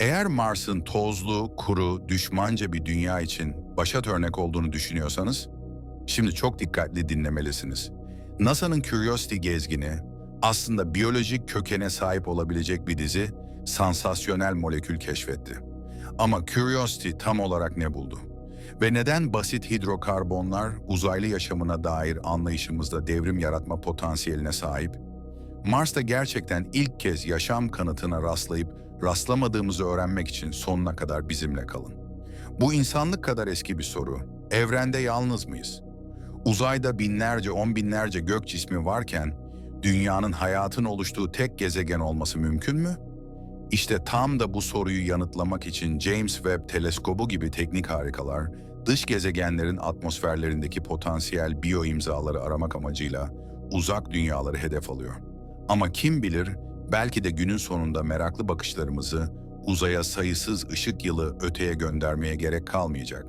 Eğer Mars'ın tozlu, kuru, düşmanca bir dünya için başat örnek olduğunu düşünüyorsanız, şimdi çok dikkatli dinlemelisiniz. NASA'nın Curiosity gezgini aslında biyolojik kökene sahip olabilecek bir dizi sansasyonel molekül keşfetti. Ama Curiosity tam olarak ne buldu? Ve neden basit hidrokarbonlar uzaylı yaşamına dair anlayışımızda devrim yaratma potansiyeline sahip? Mars'ta gerçekten ilk kez yaşam kanıtına rastlayıp rastlamadığımızı öğrenmek için sonuna kadar bizimle kalın. Bu insanlık kadar eski bir soru. Evrende yalnız mıyız? Uzayda binlerce, on binlerce gök cismi varken dünyanın hayatın oluştuğu tek gezegen olması mümkün mü? İşte tam da bu soruyu yanıtlamak için James Webb Teleskobu gibi teknik harikalar, dış gezegenlerin atmosferlerindeki potansiyel biyo imzaları aramak amacıyla uzak dünyaları hedef alıyor. Ama kim bilir, belki de günün sonunda meraklı bakışlarımızı uzaya sayısız ışık yılı öteye göndermeye gerek kalmayacak.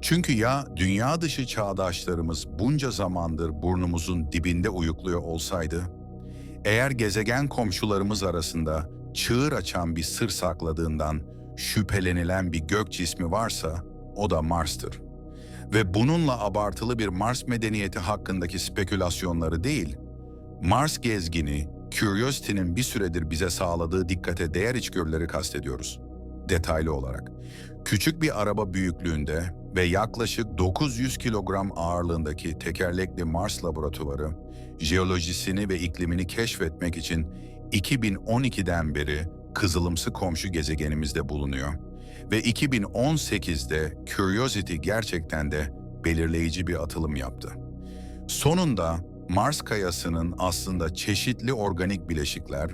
Çünkü ya dünya dışı çağdaşlarımız bunca zamandır burnumuzun dibinde uyukluyor olsaydı, eğer gezegen komşularımız arasında çığır açan bir sır sakladığından şüphelenilen bir gök cismi varsa o da Mars'tır. Ve bununla abartılı bir Mars medeniyeti hakkındaki spekülasyonları değil, Mars gezgini, Curiosity'nin bir süredir bize sağladığı dikkate değer içgörüleri kastediyoruz. Detaylı olarak. Küçük bir araba büyüklüğünde ve yaklaşık 900 kilogram ağırlığındaki tekerlekli Mars laboratuvarı, jeolojisini ve iklimini keşfetmek için 2012'den beri kızılımsı komşu gezegenimizde bulunuyor. Ve 2018'de Curiosity gerçekten de belirleyici bir atılım yaptı. Sonunda Mars kayasının aslında çeşitli organik bileşikler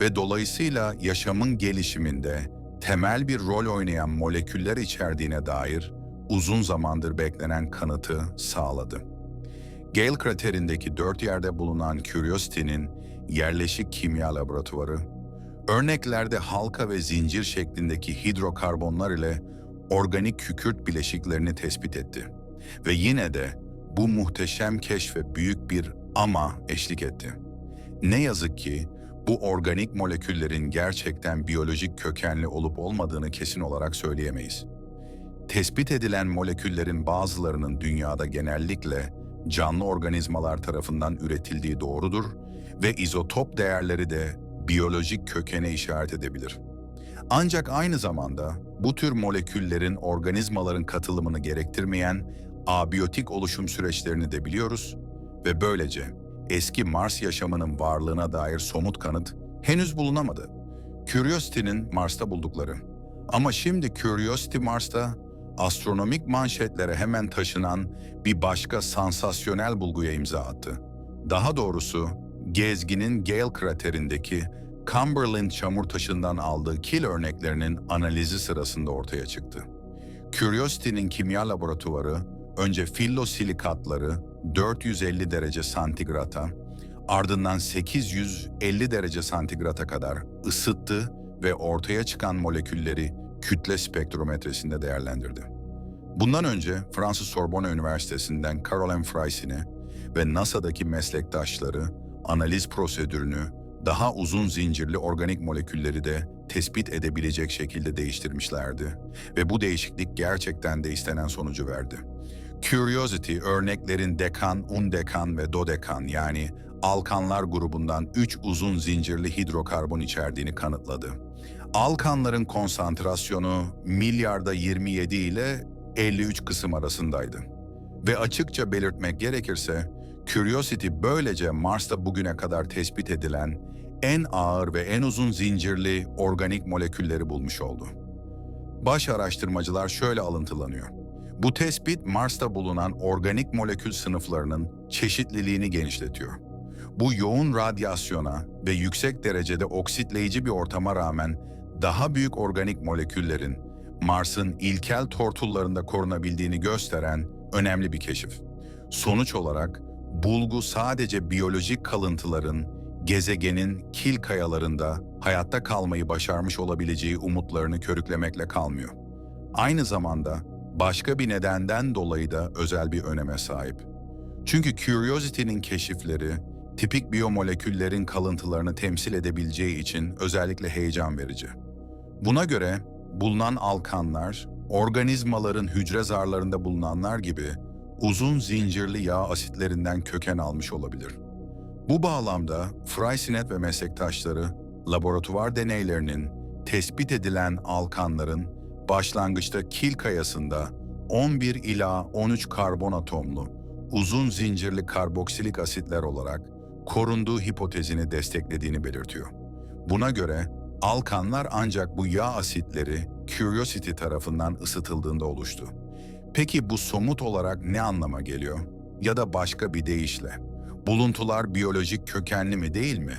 ve dolayısıyla yaşamın gelişiminde temel bir rol oynayan moleküller içerdiğine dair uzun zamandır beklenen kanıtı sağladı. Gale kraterindeki dört yerde bulunan Curiosity'nin yerleşik kimya laboratuvarı, örneklerde halka ve zincir şeklindeki hidrokarbonlar ile organik kükürt bileşiklerini tespit etti. Ve yine de bu muhteşem keşfe büyük bir ama eşlik etti. Ne yazık ki bu organik moleküllerin gerçekten biyolojik kökenli olup olmadığını kesin olarak söyleyemeyiz. Tespit edilen moleküllerin bazılarının dünyada genellikle canlı organizmalar tarafından üretildiği doğrudur ve izotop değerleri de biyolojik kökene işaret edebilir. Ancak aynı zamanda bu tür moleküllerin organizmaların katılımını gerektirmeyen abiyotik oluşum süreçlerini de biliyoruz ve böylece eski Mars yaşamının varlığına dair somut kanıt henüz bulunamadı. Curiosity'nin Mars'ta buldukları. Ama şimdi Curiosity Mars'ta astronomik manşetlere hemen taşınan bir başka sansasyonel bulguya imza attı. Daha doğrusu gezginin Gale kraterindeki Cumberland çamur taşından aldığı kil örneklerinin analizi sırasında ortaya çıktı. Curiosity'nin kimya laboratuvarı önce fillosilikatları 450 derece santigrata, ardından 850 derece santigrata kadar ısıttı ve ortaya çıkan molekülleri kütle spektrometresinde değerlendirdi. Bundan önce Fransız Sorbonne Üniversitesi'nden Caroline Freycinet ve NASA'daki meslektaşları analiz prosedürünü daha uzun zincirli organik molekülleri de tespit edebilecek şekilde değiştirmişlerdi ve bu değişiklik gerçekten de istenen sonucu verdi. Curiosity örneklerin dekan, undekan ve dodekan yani alkanlar grubundan 3 uzun zincirli hidrokarbon içerdiğini kanıtladı. Alkanların konsantrasyonu milyarda 27 ile 53 kısım arasındaydı. Ve açıkça belirtmek gerekirse, Curiosity böylece Mars'ta bugüne kadar tespit edilen en ağır ve en uzun zincirli organik molekülleri bulmuş oldu. Baş araştırmacılar şöyle alıntılanıyor. Bu tespit Mars'ta bulunan organik molekül sınıflarının çeşitliliğini genişletiyor. Bu yoğun radyasyona ve yüksek derecede oksitleyici bir ortama rağmen daha büyük organik moleküllerin Mars'ın ilkel tortullarında korunabildiğini gösteren önemli bir keşif. Sonuç olarak bulgu sadece biyolojik kalıntıların gezegenin kil kayalarında hayatta kalmayı başarmış olabileceği umutlarını körüklemekle kalmıyor. Aynı zamanda başka bir nedenden dolayı da özel bir öneme sahip. Çünkü Curiosity'nin keşifleri tipik biyomoleküllerin kalıntılarını temsil edebileceği için özellikle heyecan verici. Buna göre bulunan alkanlar, organizmaların hücre zarlarında bulunanlar gibi uzun zincirli yağ asitlerinden köken almış olabilir. Bu bağlamda Freycinet ve meslektaşları laboratuvar deneylerinin tespit edilen alkanların başlangıçta kil kayasında 11 ila 13 karbon atomlu uzun zincirli karboksilik asitler olarak korunduğu hipotezini desteklediğini belirtiyor. Buna göre alkanlar ancak bu yağ asitleri Curiosity tarafından ısıtıldığında oluştu. Peki bu somut olarak ne anlama geliyor? Ya da başka bir deyişle, buluntular biyolojik kökenli mi değil mi?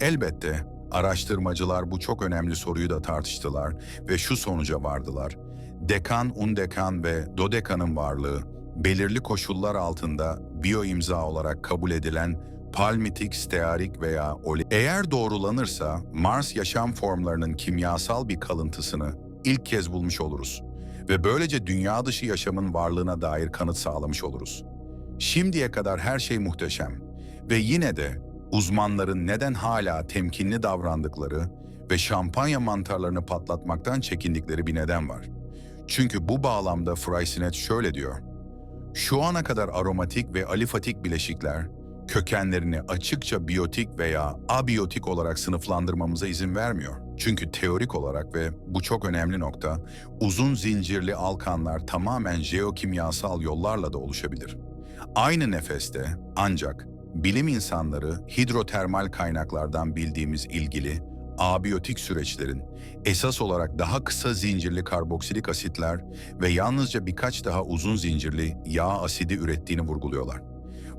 Elbette araştırmacılar bu çok önemli soruyu da tartıştılar ve şu sonuca vardılar. Dekan, undekan ve dodekanın varlığı belirli koşullar altında biyoimza olarak kabul edilen palmitik, stearik veya oli. Eğer doğrulanırsa Mars yaşam formlarının kimyasal bir kalıntısını ilk kez bulmuş oluruz ve böylece dünya dışı yaşamın varlığına dair kanıt sağlamış oluruz. Şimdiye kadar her şey muhteşem ve yine de uzmanların neden hala temkinli davrandıkları ve şampanya mantarlarını patlatmaktan çekindikleri bir neden var. Çünkü bu bağlamda Freycinet şöyle diyor. Şu ana kadar aromatik ve alifatik bileşikler kökenlerini açıkça biyotik veya abiyotik olarak sınıflandırmamıza izin vermiyor. Çünkü teorik olarak ve bu çok önemli nokta, uzun zincirli alkanlar tamamen jeokimyasal yollarla da oluşabilir. Aynı nefeste ancak bilim insanları hidrotermal kaynaklardan bildiğimiz ilgili abiyotik süreçlerin esas olarak daha kısa zincirli karboksilik asitler ve yalnızca birkaç daha uzun zincirli yağ asidi ürettiğini vurguluyorlar.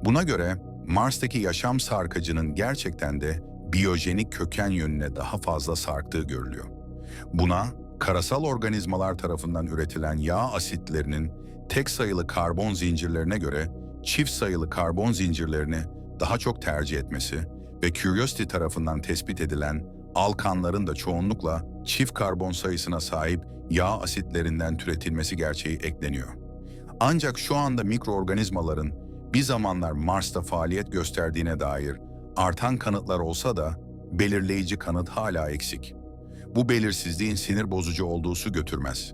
Buna göre Mars'taki yaşam sarkacının gerçekten de biyojenik köken yönüne daha fazla sarktığı görülüyor. Buna karasal organizmalar tarafından üretilen yağ asitlerinin tek sayılı karbon zincirlerine göre çift sayılı karbon zincirlerini daha çok tercih etmesi ve Curiosity tarafından tespit edilen alkanların da çoğunlukla çift karbon sayısına sahip yağ asitlerinden türetilmesi gerçeği ekleniyor. Ancak şu anda mikroorganizmaların bir zamanlar Mars'ta faaliyet gösterdiğine dair artan kanıtlar olsa da belirleyici kanıt hala eksik. Bu belirsizliğin sinir bozucu olduğu su götürmez.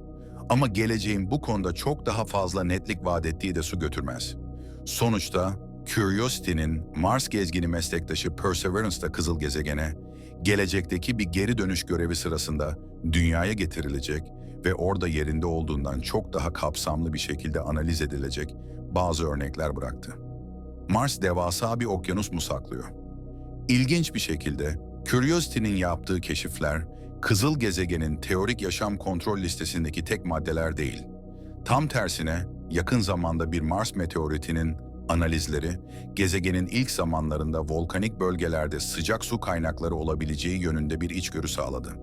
Ama geleceğin bu konuda çok daha fazla netlik vaat ettiği de su götürmez. Sonuçta Curiosity'nin Mars gezgini meslektaşı Perseverance'da kızıl gezegene, gelecekteki bir geri dönüş görevi sırasında dünyaya getirilecek ve orada yerinde olduğundan çok daha kapsamlı bir şekilde analiz edilecek bazı örnekler bıraktı. Mars devasa bir okyanus mu saklıyor? İlginç bir şekilde Curiosity'nin yaptığı keşifler, kızıl gezegenin teorik yaşam kontrol listesindeki tek maddeler değil. Tam tersine yakın zamanda bir Mars meteoritinin analizleri, gezegenin ilk zamanlarında volkanik bölgelerde sıcak su kaynakları olabileceği yönünde bir içgörü sağladı.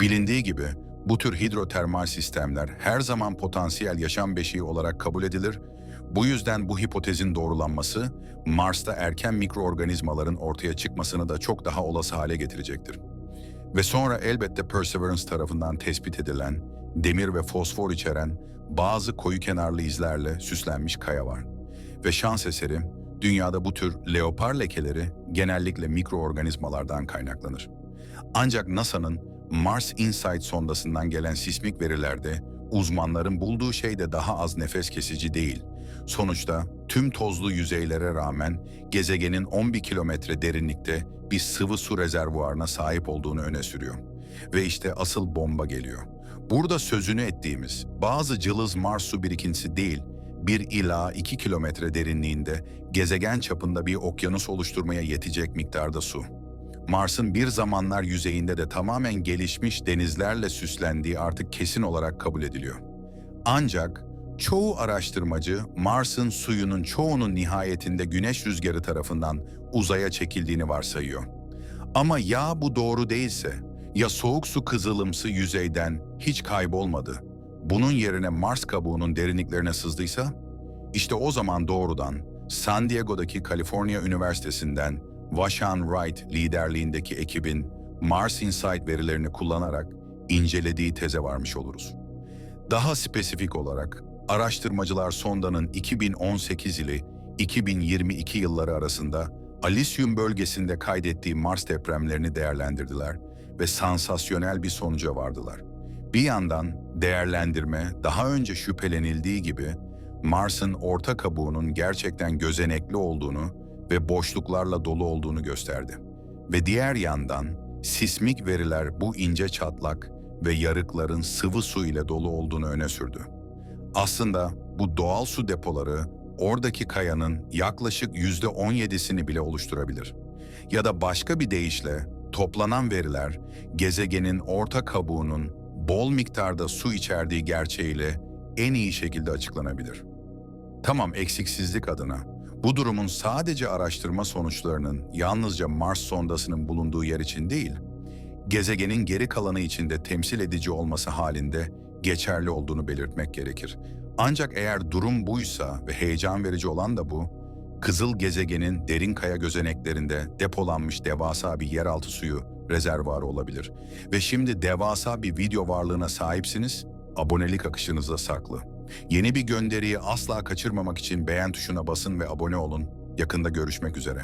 Bilindiği gibi bu tür hidrotermal sistemler her zaman potansiyel yaşam beşiği olarak kabul edilir. Bu yüzden bu hipotezin doğrulanması Mars'ta erken mikroorganizmaların ortaya çıkmasını da çok daha olası hale getirecektir. Ve sonra elbette Perseverance tarafından tespit edilen demir ve fosfor içeren bazı koyu kenarlı izlerle süslenmiş kaya var. Ve şans eseri dünyada bu tür leopar lekeleri genellikle mikroorganizmalardan kaynaklanır. Ancak NASA'nın Mars Insight sondasından gelen sismik verilerde uzmanların bulduğu şey de daha az nefes kesici değil. Sonuçta tüm tozlu yüzeylere rağmen gezegenin 11 kilometre derinlikte bir sıvı su rezervuarına sahip olduğunu öne sürüyor. Ve işte asıl bomba geliyor. Burada sözünü ettiğimiz bazı cılız Mars su birikintisi değil, 1 ila 2 kilometre derinliğinde gezegen çapında bir okyanus oluşturmaya yetecek miktarda su. Mars'ın bir zamanlar yüzeyinde de tamamen gelişmiş denizlerle süslendiği artık kesin olarak kabul ediliyor. Ancak çoğu araştırmacı Mars'ın suyunun çoğunun nihayetinde güneş rüzgarı tarafından uzaya çekildiğini varsayıyor. Ama ya bu doğru değilse, ya soğuk su kızılımsı yüzeyden hiç kaybolmadı, bunun yerine Mars kabuğunun derinliklerine sızdıysa, işte o zaman doğrudan San Diego'daki Kaliforniya Üniversitesi'nden Vashan Wright liderliğindeki ekibin Mars Insight verilerini kullanarak incelediği teze varmış oluruz. Daha spesifik olarak araştırmacılar sondanın 2018 ile 2022 yılları arasında Elysium bölgesinde kaydettiği Mars depremlerini değerlendirdiler ve sansasyonel bir sonuca vardılar. Bir yandan değerlendirme daha önce şüphelenildiği gibi Mars'ın orta kabuğunun gerçekten gözenekli olduğunu ve boşluklarla dolu olduğunu gösterdi. Ve diğer yandan sismik veriler bu ince çatlak ve yarıkların sıvı su ile dolu olduğunu öne sürdü. Aslında bu doğal su depoları oradaki kayanın yaklaşık %17'sini bile oluşturabilir. Ya da başka bir deyişle toplanan veriler gezegenin orta kabuğunun bol miktarda su içerdiği gerçeğiyle en iyi şekilde açıklanabilir. Tamam eksiksizlik adına bu durumun sadece araştırma sonuçlarının yalnızca Mars sondasının bulunduğu yer için değil, gezegenin geri kalanı içinde temsil edici olması halinde geçerli olduğunu belirtmek gerekir. Ancak eğer durum buysa ve heyecan verici olan da bu, Kızıl gezegenin derin kaya gözeneklerinde depolanmış devasa bir yeraltı suyu rezervuarı olabilir. Ve şimdi devasa bir video varlığına sahipsiniz, abonelik akışınızda saklı. Yeni bir gönderiyi asla kaçırmamak için beğen tuşuna basın ve abone olun. Yakında görüşmek üzere.